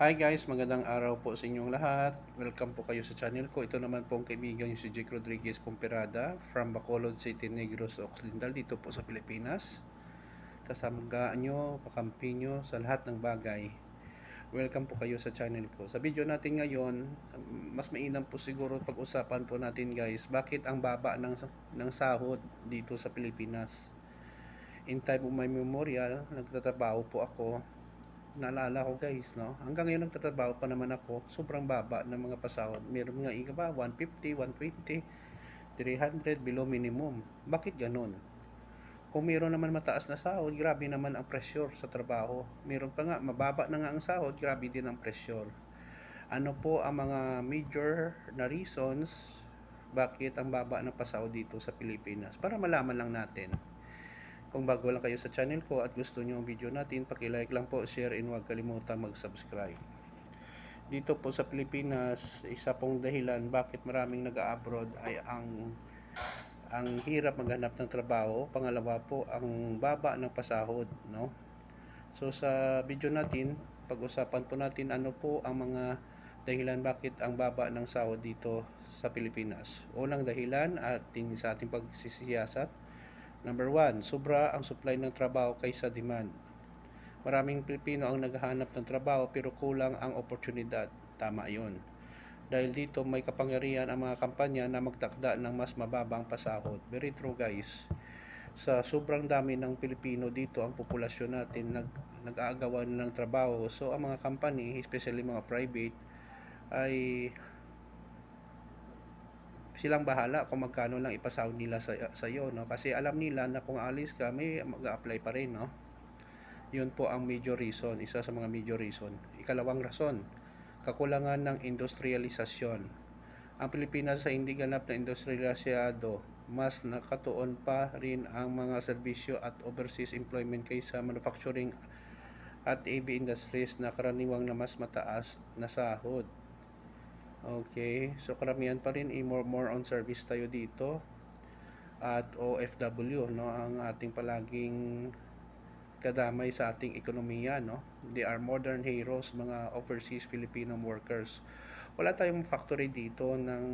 Hi guys, magandang araw po sa inyong lahat. Welcome po kayo sa channel ko. Ito naman po ang kaibigan yung si Jake Rodriguez Pomperada from Bacolod City, Negros Occidental dito po sa Pilipinas. Kasama nyo, kakampi nyo sa lahat ng bagay. Welcome po kayo sa channel ko. Sa video natin ngayon, mas mainam po siguro pag-usapan po natin guys, bakit ang baba ng, ng sahod dito sa Pilipinas. In time of my memorial, nagtatrabaho po ako naalala ko guys, no? Hanggang ngayon nagtatrabaho pa naman ako, sobrang baba ng mga pasahod. Meron nga iba ba, 150, 120, 300 below minimum. Bakit ganun? Kung meron naman mataas na sahod, grabe naman ang pressure sa trabaho. Meron pa nga, mababa na nga ang sahod, grabe din ang pressure. Ano po ang mga major na reasons bakit ang baba ng pasahod dito sa Pilipinas? Para malaman lang natin. Kung bago lang kayo sa channel ko at gusto nyo ang video natin, paki-like lang po, share, and huwag kalimutan mag-subscribe. Dito po sa Pilipinas, isa pong dahilan bakit maraming nag-abroad ay ang ang hirap maghanap ng trabaho. Pangalawa po, ang baba ng pasahod, no? So sa video natin, pag-usapan po natin ano po ang mga dahilan bakit ang baba ng sahod dito sa Pilipinas. Unang dahilan ating sa ating pagsisiyasat Number one, sobra ang supply ng trabaho kaysa demand. Maraming Pilipino ang naghahanap ng trabaho pero kulang ang oportunidad. Tama yon. Dahil dito may kapangyarihan ang mga kampanya na magtakda ng mas mababang pasahod. Very true guys. Sa sobrang dami ng Pilipino dito, ang populasyon natin nag, nag-aagawan ng trabaho. So ang mga company, especially mga private, ay silang bahala kung magkano lang ipasahod nila sa, sa iyo, no? Kasi alam nila na kung alis ka, may mag-apply pa rin, no? Yun po ang major reason, isa sa mga major reason. Ikalawang rason, kakulangan ng industrialisasyon. Ang Pilipinas sa hindi ganap na industrialisado, mas nakatuon pa rin ang mga serbisyo at overseas employment kaysa manufacturing at AV industries na karaniwang na mas mataas na sahod. Okay, so karamihan pa rin eh, more, more on service tayo dito at OFW no ang ating palaging kadamay sa ating ekonomiya no. They are modern heroes mga overseas Filipino workers. Wala tayong factory dito ng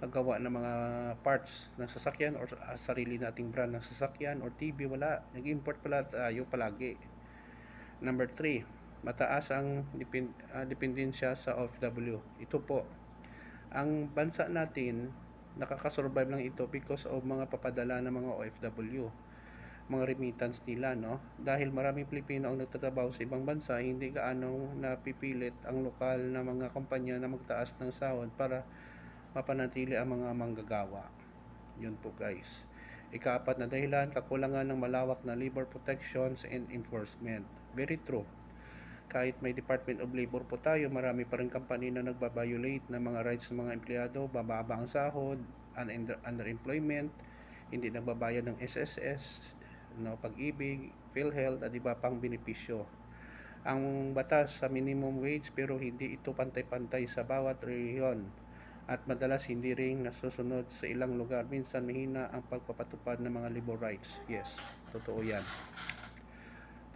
paggawa ng mga parts ng sasakyan or uh, sarili nating brand ng sasakyan or TV wala. Nag-import pala tayo palagi. Number 3 mataas ang depend, uh, dependensya sa OFW. Ito po, ang bansa natin nakakasurvive lang ito because of mga papadala ng mga OFW mga remittance nila no? Dahil maraming Pilipino ang nagtatrabaho sa ibang bansa hindi gaano napipilit ang lokal na mga kumpanya na magtaas ng sahod para mapanatili ang mga manggagawa. Yun po guys. Ikaapat na dahilan kakulangan ng malawak na labor protections and enforcement. Very true kahit may Department of Labor po tayo, marami pa rin company na nagbabiolate ng mga rights ng mga empleyado, bababa ang sahod, under, underemployment, hindi nagbabayad ng SSS, no, pag-ibig, PhilHealth at iba pang benepisyo. Ang batas sa minimum wage pero hindi ito pantay-pantay sa bawat rehiyon at madalas hindi rin nasusunod sa ilang lugar. Minsan mahina ang pagpapatupad ng mga labor rights. Yes, totoo yan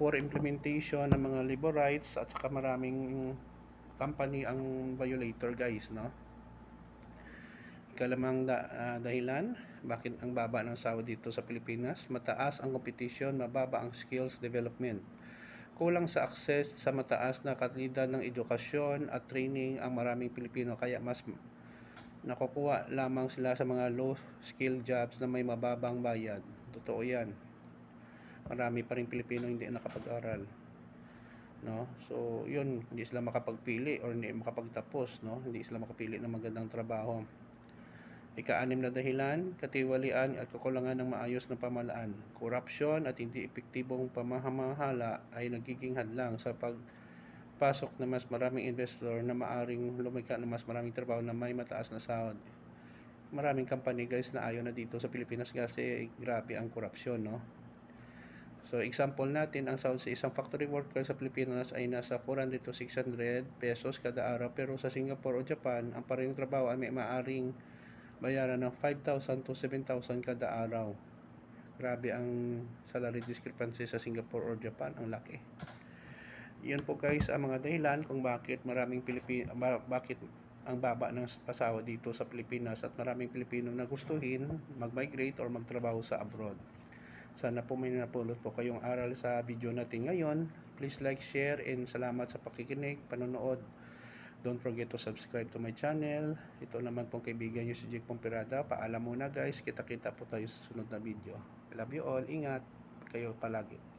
poor implementation ng mga labor rights at saka maraming company ang violator guys no? Ikalamang da, uh, dahilan bakit ang baba ng sahod dito sa Pilipinas mataas ang competition mababa ang skills development. Kulang sa access sa mataas na kalidad ng edukasyon at training ang maraming Pilipino kaya mas nakukuha lamang sila sa mga low skill jobs na may mababang bayad. Totoo yan marami pa rin Pilipino hindi nakapag-aral no? So yun hindi sila makapagpili or hindi makapagtapos no? Hindi sila makapili ng magandang trabaho. Ika-anim na dahilan katiwalian at kakulangan ng maayos na pamalaan. Corruption at hindi epektibong pamamahala ay nagiging hadlang sa pagpasok na mas maraming investor na maaring lumika ng mas maraming trabaho na may mataas na sahod. Maraming company guys na ayaw na dito sa Pilipinas kasi grabe ang korupsyon no So example natin, ang sahod sa isang factory worker sa Pilipinas ay nasa 400 to 600 pesos kada araw pero sa Singapore o Japan, ang parehong trabaho ay may maaring bayaran ng 5,000 to 7,000 kada araw. Grabe ang salary discrepancy sa Singapore or Japan, ang laki. Yun po guys ang mga dahilan kung bakit maraming Pilipino bakit ang baba ng pasahod dito sa Pilipinas at maraming Pilipino na gustuhin mag-migrate or magtrabaho sa abroad. Sana po may napulot po kayong aral sa video natin ngayon. Please like, share, and salamat sa pakikinig, panonood. Don't forget to subscribe to my channel. Ito naman pong kaibigan nyo si Jake Pompirada. Paalam muna guys. Kita-kita po tayo sa sunod na video. I love you all. Ingat kayo palagi.